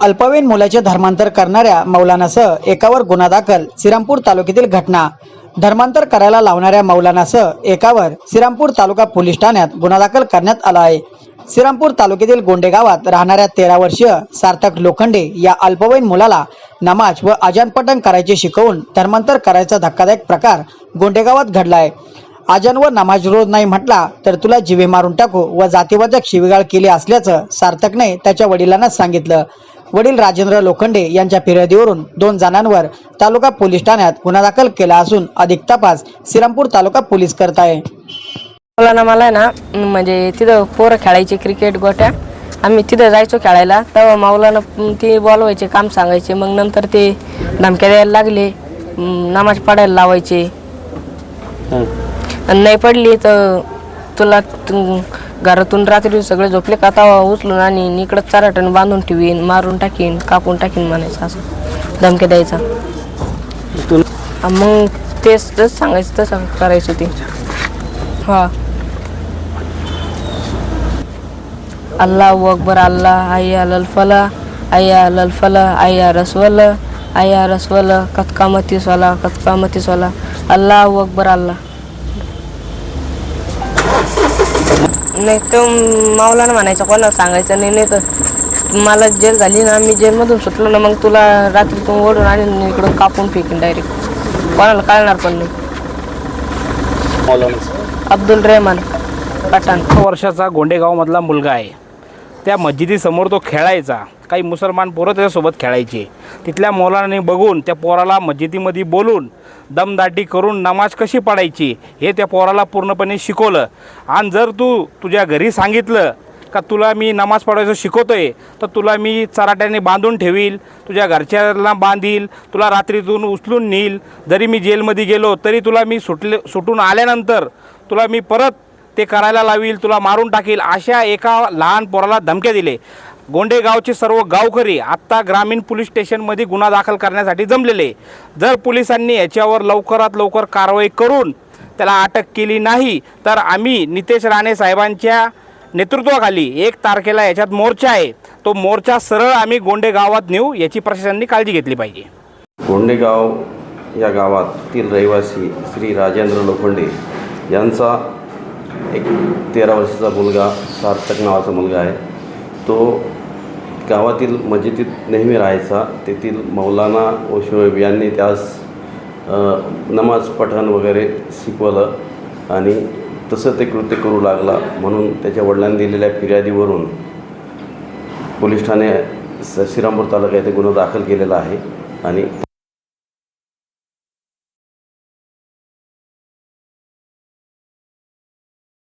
अल्पवयीन मुलाचे धर्मांतर करणाऱ्या मौलानासह एकावर गुन्हा दाखल श्रीरामपूर तालुक्यातील घटना. धर्मांतर करायला लावणाऱ्या मौलानासह एकावर श्रीरामपूर तालुका पोलीस ठाण्यात गुन्हा दाखल करण्यात आला आहे. श्रीरामपूर तालुक्यातील गोंडे गावात राहणाऱ्या तेरा वर्षीय सार्थक लोखंडे या अल्पवयीन मुलाला नमाज व अजान पठण करायचे शिकवून धर्मांतर करायचा धक्कादायक प्रकार गोंडे गावात घडला आहे. आजानवर नमाज रोज नाही म्हटला तर तुला जिवे मारून टाकू व जातीवाचक शिवीगाळ केली असल्याचं सार्थकने त्याच्या वडिलांना सांगितलं. वडील राजेंद्र लोखंडे यांच्या फिर्यादीवरून दोन जणांवर तालुका पोलीस ठाण्यात गुन्हा दाखल केला असून अधिक तपास श्रीरामपूर तालुका पोलीस करत आहे. मला मला आहे ना म्हणजे तिथं पोरं खेळायचे क्रिकेट गोट्या. आम्ही तिथं जायचो खेळायला तेव्हा माऊलानं ते बोलवायचे काम सांगायचे. मग नंतर ते धमक्या द्यायला लागले नमाज पडायला लावायचे. आणि नाही पडली तर तुला तू- घरातून रात्री सगळे झोपले का तवा उचलून आणि इकडं चाराटण बांधून ठेवीन मारून टाकीन कापून टाकीन म्हणायचं असं. धमक्या द्यायचा. मग तेच तेच सांगायचं तसं करायचं ते. हा. अल्लाह अकबर अल्लाह आया लल आया लल आया रसवल आया रसवल कतकामती सोला कतकामती मतीसवाला अल्लाह अकबर अल्लाह. नाही तो मावलानं म्हणायचं कोणाला सांगायचं नाही नाही तर मला जेल झाली ना मी जेलमधून सुटलो ना मग तुला रात्रीतून ओढून आणि इकडून कापून फेकीन डायरेक्ट कोणाला कळणार पण नाही. अब्दुल रेहमान पठाण. वर्षाचा गोंडेगावमधला मुलगा आहे. त्या मस्जिदीसमोर तो खेळायचा. काही मुसलमान पोरं त्याच्यासोबत खेळायचे. तिथल्या मोलाने बघून त्या पोराला मस्जिदीमध्ये बोलून दमदाटी करून नमाज कशी पडायची हे त्या पोराला पूर्णपणे शिकवलं. आणि जर तू तुझ्या घरी सांगितलं का तुला मी नमाज पडायचं आहे तर तुला मी चराट्याने बांधून ठेवील तुझ्या घरच्याला बांधील तुला रात्रीतून उचलून नेईल. जरी मी जेलमध्ये गेलो तरी तुला मी सुटले सुटून आल्यानंतर तुला मी परत ते करायला लावील तुला मारून टाकील अशा एका लहान पोराला धमक्या दिले. गोंडेगावचे सर्व गावकरी आत्ता ग्रामीण पोलीस स्टेशनमध्ये गुन्हा दाखल करण्यासाठी जमलेले. जर पोलिसांनी याच्यावर लवकरात लवकर कारवाई करून त्याला अटक केली नाही तर आम्ही नितेश राणे साहेबांच्या नेतृत्वाखाली एक तारखेला याच्यात मोर्चा आहे. तो मोर्चा सरळ आम्ही गोंडे गावात नेऊ याची प्रशासनाने काळजी घेतली पाहिजे. गोंडेगाव या गावातील रहिवासी श्री राजेंद्र लोखंडे यांचा एक तेरा वर्षाचा मुलगा सार्थक नावाचा मुलगा आहे. तो गावातील मस्जिदीत नेहमी राहायचा. तेथील मौलाना व शोएब यांनी त्यास नमाज पठण वगैरे शिकवलं आणि तसं ते कृत्य करू लागला. म्हणून त्याच्या वडिलांनी दिलेल्या फिर्यादीवरून पोलीस ठाणे स श्रीरामपूर तालुका येथे गुन्हा दाखल केलेला आहे आणि